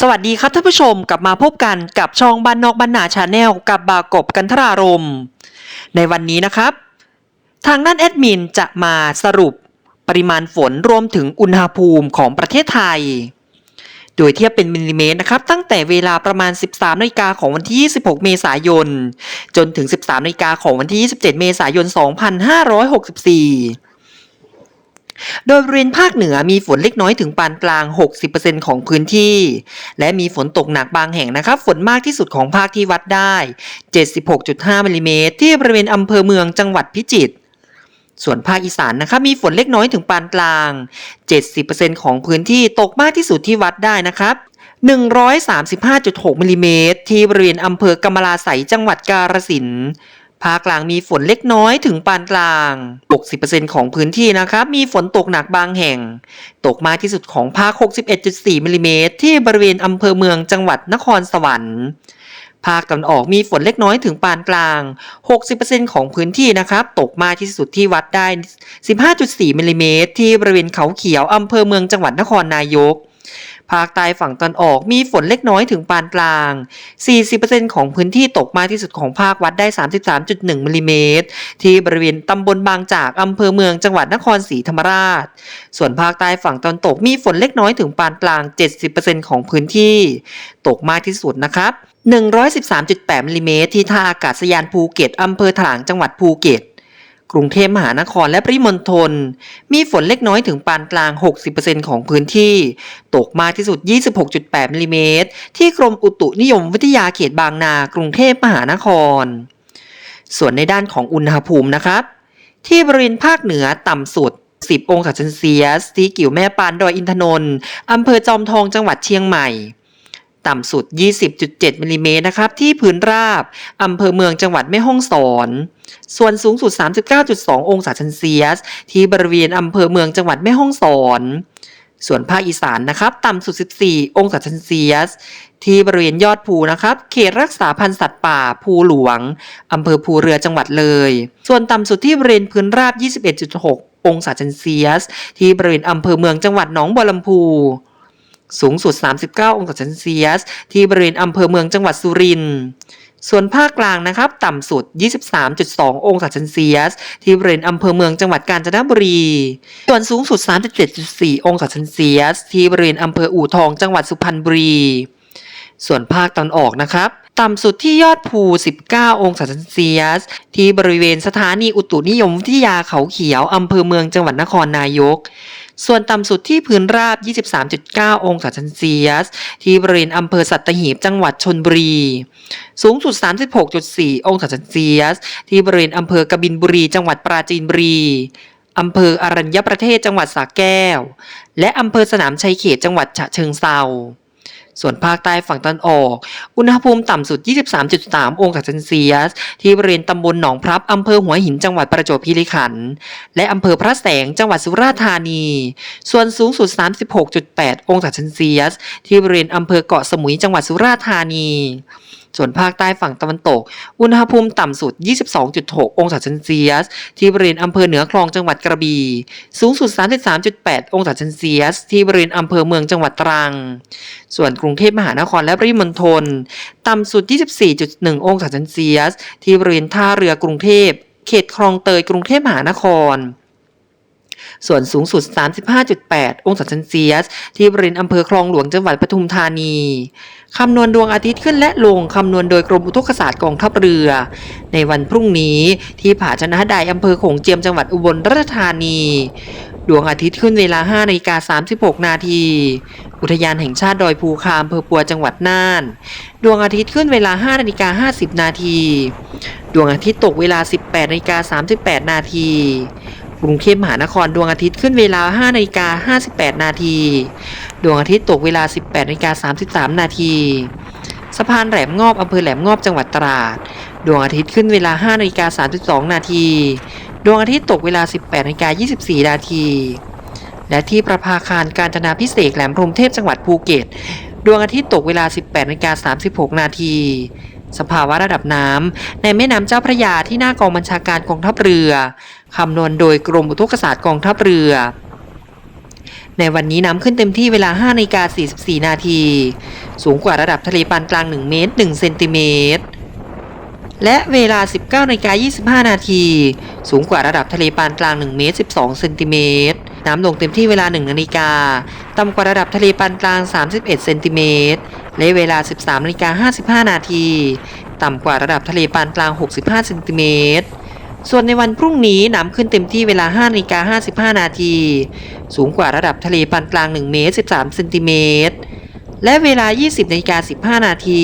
สวัสดีครับท่านผู้ชมกลับมาพบกันกับช่องบ้านนอกบ้านนาชาแนลกับบากบกันทรารม ในวันนี้นะครับ ทางด้านแอดมินจะมาสรุปปริมาณฝนรวมถึงอุณหภูมิของประเทศไทย โดยเทียบเป็นมิลลิเมตรนะครับ ตั้งแต่เวลาประมาณ 13นาฬิกาของวันที่ 26 เมษายน จนถึง 13นาฬิกาของวันที่ 27 เมษายน 2564 โดยบริเวณภาคเหนือมีฝนเล็กน้อยถึงปานกลาง 60%ของพื้นที่ และมีฝนตกหนักบางแห่งนะครับ ฝนมากที่สุดของภาคที่วัดได้ 76.5มิลลิเมตรที่บริเวณอำเภอเมืองจังหวัดพิจิตรส่วนภาคอีสานนะครับมีฝนเล็กน้อยถึงปานกลาง 70%ของพื้นที่ตกมากที่สุดที่วัดได้นะครับ 135.6มิลลิเมตรที่บริเวณอำเภอกำมะลาไสยจังหวัดกาฬสินธุ์ ภาคกลางมีฝนเล็กน้อยถึงปานกลาง 60%ของพื้นที่นะครับ มีฝนตกหนักบางแห่ง ตกมากที่สุดของภาค 61.4มิลลิเมตรที่บริเวณอำเภอเมืองจังหวัดนครสวรรค์ ภาคตะวันออกมีฝนเล็กน้อยถึงปานกลาง 60%ของพื้นที่นะครับ ตกมากที่สุดที่วัดได้ 15.4มิลลิเมตรที่บริเวณเขาเขียวอำเภอเมืองจังหวัดนครนายก ภาคใต้ฝั่งตอนออกมีฝนเล็กน้อยถึงปานกลาง 40%ของพื้นที่ตกมากที่สุดของภาควัดได้ 33.1มิลลิเมตรที่บริเวณตำบลบางจากอำเภอเมืองจังหวัดนครศรีธรรมราช ส่วนภาคใต้ฝั่งตอนตกมีฝนเล็กน้อยถึงปานกลาง 70%ของพื้นที่ตกมากที่สุดนะครับ113.8มิลลิเมตรที่ท่าอากาศยานภูเก็ตอำเภอถลางจังหวัดภูเก็ต กรุงเทพมหานครและปริมณฑลมีฝนเล็กน้อยถึงปานกลาง 60%ของพื้นที่ ตกมากที่สุด 26.8มิลลิเมตรที่กรมอุตุนิยมวิทยาเขตบางนา กรุงเทพมหานคร ส่วนในด้านของอุณหภูมินะครับ ที่บริเวณภาคเหนือต่ำสุด 10 องศาเซนเซียส ที่กิ่วแม่ปานดอยอินทนนท์อำเภอจอมทองจังหวัดเชียงใหม่ ต่ำสุด 20.7มิลลิเมตรนะครับที่พื้นราบอำเภอเมืองจังหวัดแม่ฮ่องสอน ส่วนสูงสุด 39.2 องศาเซนเซียส ที่บริเวณอำเภอเมืองจังหวัดแม่ฮ่องสอนส่วนภาคอีสานนะครับต่ำสุด 14 องศาเซนเซียส ที่บริเวณยอดภูนะครับ เขตรักษาพันธุ์สัตว์ป่าภูหลวงอำเภอภูเรือจังหวัดเลย ส่วนต่ำสุดที่บริเวณพื้นราบ 21.6 องศาเซนเซียส ที่บริเวณอำเภอเมืองจังหวัดหนองบัวลำพู สูงสุด 39 องศาเซนเซียส ที่บริเวณอำเภอเมืองจังหวัดสุรินทร์ส่วนภาคกลางนะครับ ต่ำสุด 23.2 องศาเซนเซียส ที่บริเวณอำเภอเมืองจังหวัดกาญจนบุรี ส่วนสูงสุด 37.4 องศาเซนเซียส ที่บริเวณอำเภออู่ทองจังหวัดสุพรรณบุรี ส่วนภาคตอนออกนะครับ ต่ำสุดที่ยอดภู 19 องศาเซนเซียส ที่บริเวณสถานีอุตุนิยมวิทยาเขาเขียว อำเภอเมืองจังหวัดนครนายก ส่วนต่ำสุดที่พื้นราบ 23.9 องศาเซนเซียส ที่บริเวณอำเภอสัตหีบจังหวัดชนบุรี สูงสุด 36.4 องศาเซนเซียส ที่บริเวณอำเภอกบินบุรี จังหวัดปราจีนบุรีอำเภออรัญญประเทศจังหวัดสระแก้ว และอำเภอสนามชัยเขตจังหวัดฉะเชิงเทรา ส่วนภาคใต้ฝั่งตะวันออก อุณหภูมิต่ำสุด 23.3 องศาเซนเซียส ที่บริเวณตำบลหนองพรับอำเภอหัวหินจังหวัดประจวบคีรีขันธ์และอำเภอพระแสงจังหวัดสุราษฎร์ธานี ส่วนสูงสุด 36.8 องศาเซนเซียส ที่บริเวณอำเภอเกาะสมุยจังหวัดสุราษฎร์ธานี ส่วนภาคใต้ฝั่งตะวันตก อุณหภูมิต่ำสุด 22.6 องศาเซนเซียส ที่บริเวณอำเภอเหนือคลองจังหวัดกระบี่ สูงสุด 33.8 องศาเซนเซียส ที่บริเวณอำเภอเมืองจังหวัดตรัง ส่วนกรุงเทพมหานครและปริมณฑล ต่ำสุด 24.1 องศาเซนเซียส ที่บริเวณท่าเรือกรุงเทพ เขตคลองเตยกรุงเทพมหานคร ส่วนสูงสุด 35.8 องศาเซนเซียส ที่บริเวณอำเภอคลองหลวงจังหวัดปทุมธานีคำนวณดวงอาทิตย์ขึ้นและลงคำนวณโดยกรมอุทกศาสตร์กองทัพเรือ ในวันพรุ่งนี้ที่ผาชนะไดอำเภอโขงเจียมจังหวัดอุบลราชธานี ดวงอาทิตย์ขึ้นเวลา5นาฬิกา36 นาที อุทยานแห่งชาติดอยภูคาอำเภอปัวจังหวัดน่าน ดวงอาทิตย์ขึ้นเวลา5นาฬิกา50 นาที ดวงอาทิตย์ตกเวลา 18นาฬิกา38 นาที กรุงเทพมหานครดวงอาทิตย์ขึ้นเวลา 5นาฬิกา58 นาที ดวงอาทิตย์ตกเวลา 18นาฬิกา33 นาทีสะพานแหลมงอบอำเภอแหลมงอบจังหวัดตราด ดวงอาทิตย์ขึ้นเวลา5นาฬิกา32 นาที ดวงอาทิตย์ตกเวลา 18นาฬิกา24 นาที และที่ประภาคารการจนาพิเศษแหลมพรมเทพจังหวัดภูเก็ต ดวงอาทิตย์ตกเวลา 18นาฬิกา36 นาที สภาวะระดับน้ำในแม่น้ำเจ้าพระยาที่หน้ากองบัญชาการกองทัพเรือคำนวณโดยกรมอุทกศาสตร์กองทัพเรือ ในวันนี้น้ำขึ้นเต็มที่เวลา5นาฬิกา44 นาที สูงกว่าระดับทะเลปานกลาง 1 เมตร 1 เซนติเมตร และเวลา 19นาฬิกา25 นาที สูงกว่าระดับทะเลปานกลาง 1 เมตร 12 เซนติเมตร น้ำลงเต็มที่เวลา 1 นาฬิกา ต่ำกว่าระดับทะเลปานกลาง 31 เซนติเมตร และเวลา 13นาฬิกา55 นาที ต่ำกว่าระดับทะเลปานกลาง 65เซนติเมตร ส่วนในวันพรุ่งนี้น้ำขึ้นเต็มที่เวลา5นาฬิกา55 นาที สูงกว่าระดับทะเลปานกลาง 1 เมตร 13เซนติเมตร และเวลา 20นาฬิกา15 นาที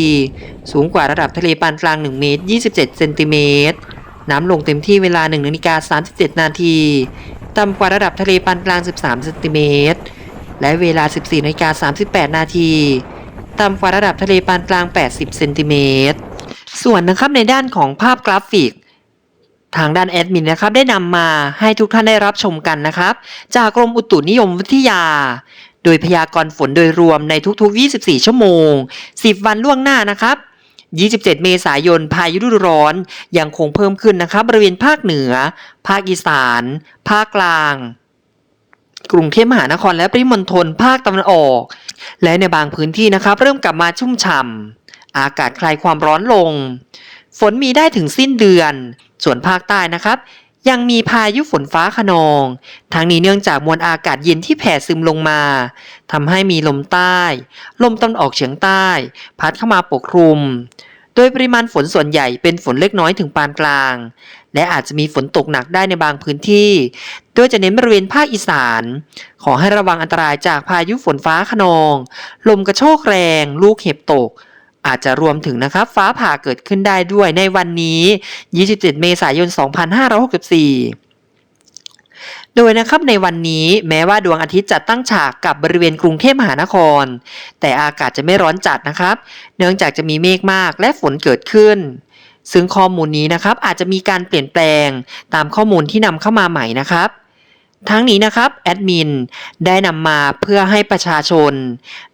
สูงกว่าระดับทะเลปานกลาง 1 เมตร 27เซนติเมตร น้ำลงเต็มที่เวลา1นาฬิกา37 นาที ต่ำกว่าระดับทะเลปานกลาง 13เซนติเมตร และเวลา 14นาฬิกา38 นาที ต่ำกว่าระดับทะเลปานกลาง 80 เซนติเมตร ส่วนนะครับในด้านของภาพกราฟิก ทางด้านแอดมินนะครับ ได้นำมาให้ทุกท่านได้รับชมกันนะครับ จากกรมอุตุนิยมวิทยา โดยพยากรณ์ฝนโดยรวมในทุกๆ 24 ชั่วโมง 10 วันล่วงหน้านะครับ27 เมษายน พายุฤดูร้อนยังคงเพิ่มขึ้นนะครับบริเวณภาคเหนือ ภาคอีสาน ภาคกลาง กรุงเทพมหานครและปริมณฑลภาคตะวันออก และในบางพื้นที่นะครับเริ่มกลับมาชุ่มฉ่ำอากาศคลายความร้อนลง ฝนมีได้ถึงสิ้นเดือน ส่วนภาคใต้นะครับ ยังมีพายุฝนฟ้าขนอง ทั้งนี้เนื่องจากมวลอากาศเย็นที่แผ่ซึมลงมาทำให้มีลมใต้ ลมตะวันออกเฉียงใต้ พัดเข้ามาปกคลุม โดยปริมาณฝนส่วนใหญ่เป็นฝนเล็กน้อยถึงปานกลาง และอาจจะมีฝนตกหนักได้ในบางพื้นที่ โดยจะเน้นบริเวณภาคอีสาน ขอให้ระวังอันตรายจากพายุฝนฟ้าขนอง ลมกระโชกแรง ลูกเห็บตก อาจจะรวมถึงนะครับฟ้าผ่าเกิดขึ้นได้ด้วยในวันนี้ 27 เมษายน 2564 โดยนะครับในวันนี้แม้ว่าดวงอาทิตย์จะตั้งฉากกับบริเวณกรุงเทพมหานคร แต่อากาศจะไม่ร้อนจัดนะครับ เนื่องจากจะมีเมฆมากและฝนเกิดขึ้น ซึ่งข้อมูลนี้นะครับอาจจะมีการเปลี่ยนแปลงตามข้อมูลที่นำเข้ามาใหม่นะครับทั้งนี้นะครับแอดมินได้นำมาเพื่อให้ประชาชน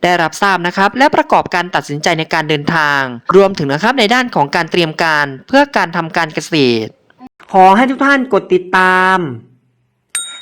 ได้รับทราบนะครับและประกอบการตัดสินใจในการเดินทาง รวมถึงนะครับในด้านของการเตรียมการเพื่อการทำการเกษตร ขอให้ทุกท่านกดติดตาม